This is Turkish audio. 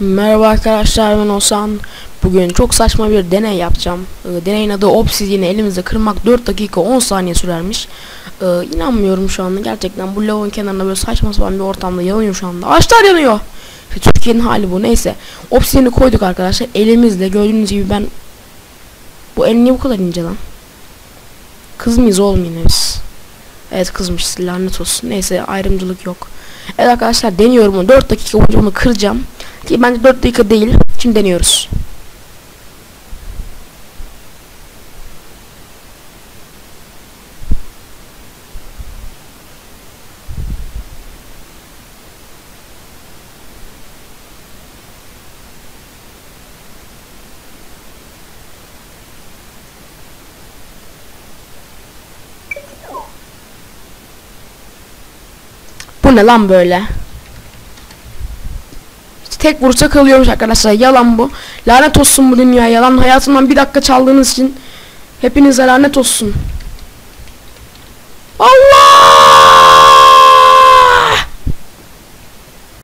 Merhaba arkadaşlar ben Osan. Bugün çok saçma bir deney yapacağım. Ee, deneyin adı Obsidian'i elimizde kırmak 4 dakika 10 saniye sürermiş. Ee, inanmıyorum şu anda gerçekten bu lavın kenarında böyle saçma sapan bir ortamda yanıyor şu anda. Ağaçlar yanıyor. Türkiye'nin hali bu neyse. Obsidian'i koyduk arkadaşlar elimizle gördüğünüz gibi ben... Bu el niye bu kadar ince lan? Kız mıyız oğlum yine biz? Evet kızmış lanet olsun. Neyse ayrımcılık yok. Evet arkadaşlar deniyorum onu 4 dakika boyunca bunu kıracağım. Ki bence 4 dakika değil. Şimdi deniyoruz. Bu ne lan böyle? Tek vursa kalıyormuş arkadaşlar. Yalan bu. Lanet olsun bu dünya. Yalan hayatımdan bir dakika çaldığınız için hepinize lanet olsun. Allah!